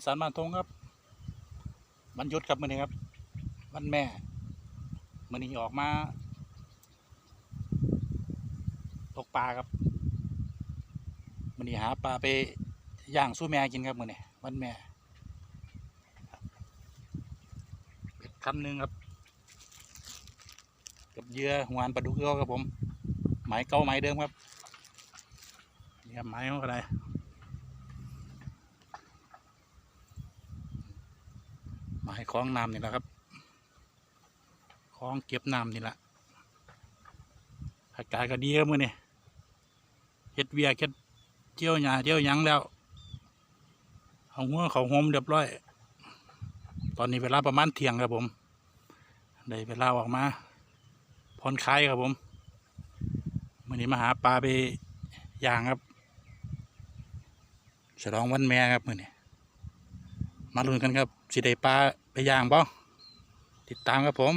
อีสานมานทงครับวันยุดครับมื่อนี้ครับวันแม่มื่อนี้ออกมา ตกปลาครับมื่อนี้หาปลาไปย่างสู้แม่กินครับมื่อนี้วันแม่เป็ดคำหนึ่งครับกับเหยื่อหวานปลาดุกเกาครับผมหมายเก่าหมายเดิมครับนี่ครับหมายของอะไรหมาย คล้องน้ำนี่แหละครับคล้องเก็บน้ำนี่แหละอากาศก็ดีครับมือนี่เฮ็ดเวียเฮ็ดเจียวหญ้าเจียวยังแล้วเอาหัวเขาโฮมเรียบร้อย ตอนนี้เวลาประมาณเที่ยงครับผมได้เวลาออกมาผ่อนคลายครับผมวันนี้มาหาปลาไปย่างครับฉลองวันแม่ครับมื่อนี้มาลุ้นกันครับสิได้ปลา ไปย่างบ่ติดตามครับผม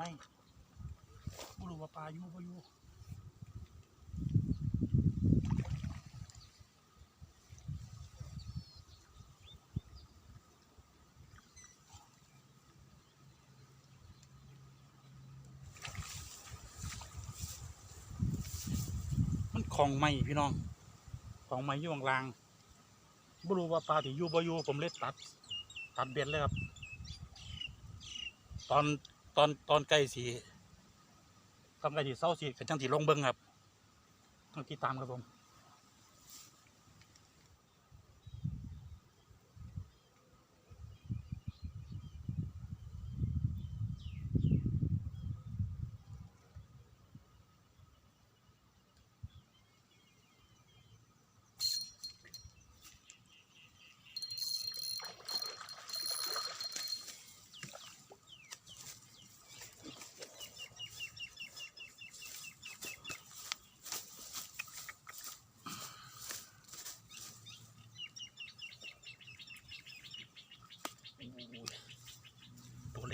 ของไม่ไม่รู้ว่าปลาอยู่ปอยู่มันของไม่พี่น้อง ของไม่อยู่ข้างล่างไม่รู้ว่าปลาที่อยู่บ่อยู่ผมเลยตัด ตัดเบ็ดเลยครับ ตอน ตอนตอนใกล้สีตอนใกล้สีเศร้าสีกันจังสีลงเบิ้งครับต้องติดตามครับผม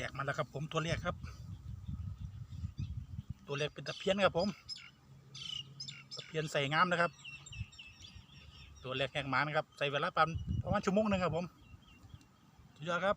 กมาแล้วครับผมตัวแรกครับ ตัวแรกเป็นตะเพียนครับผมตะเพียนใส่งามนะครับ ตัวแรกแหงหมานะครับ ใส่เวลาประมาณประมาณชั่วโมงหนึ่งครับผมสุดยอดครับ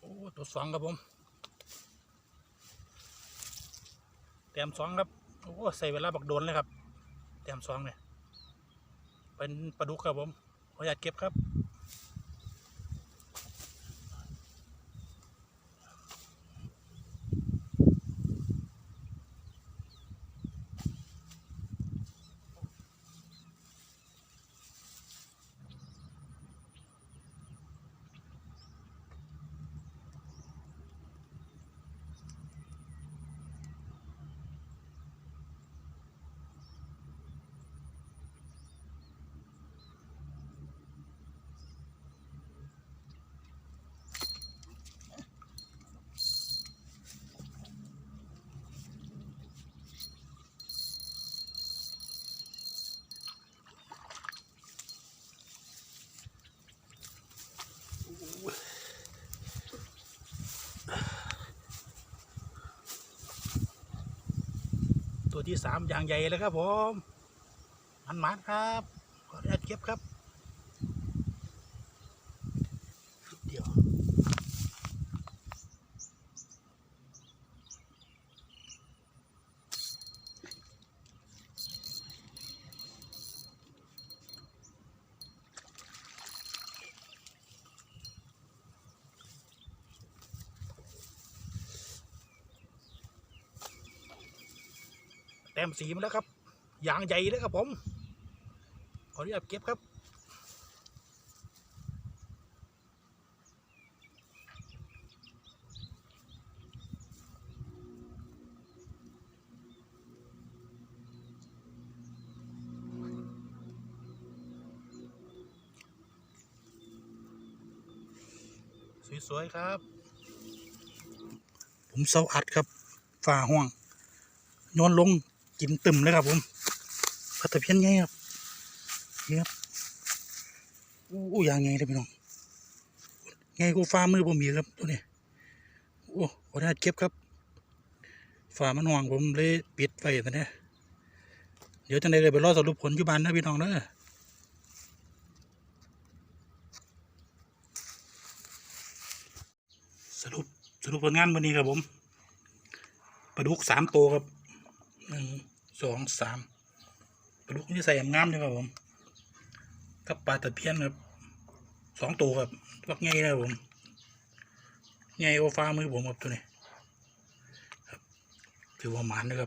โอ้ ตัวสองครับผมแต้มสองครับโอ้ใส่เวลาบักโดนเลยครับแต้มสองเนี่ยเป็นปลาดุกครับผมขออนุญาตเก็บครับ ที่สามอย่างใหญ่เลยครับผมมันมันครับขออนุญาตเก็บครับเดี๋ยว ต้มสีมาแล้วครับอย่างใหญ่เลยครับผม ขออนุญาตเก็บครับสวยๆครับ ผมเสาอัดครับฝ่าห่วงโยนลง กินตึมเลยครับผมปลาตะเพียนไงครับนี่ครับอู้ยางไงเลยพี่น้องไงกูฟ้ามือผมมีกครับตัวนี้โอ้ขออนุญาเก็บครับฝ่ามันห่วงผมเลยปิดไว้ตอนนี้เดี๋ยวจังไดเลยไปรอสรุปผลยู่บ้านนะพี่น้องเด้อสรุปสรุปผลงานวันนี้ครับผมปลาดุกสามตัวครับ สองสามปลาดุกนี่ใส่งามเลยครับผมกับปลาตะเพียนครับสองตัวครับวักไงนะครับผมไงโอฟ้ามือผมครับตัวนี้ครับถือว่าหมานนะครับ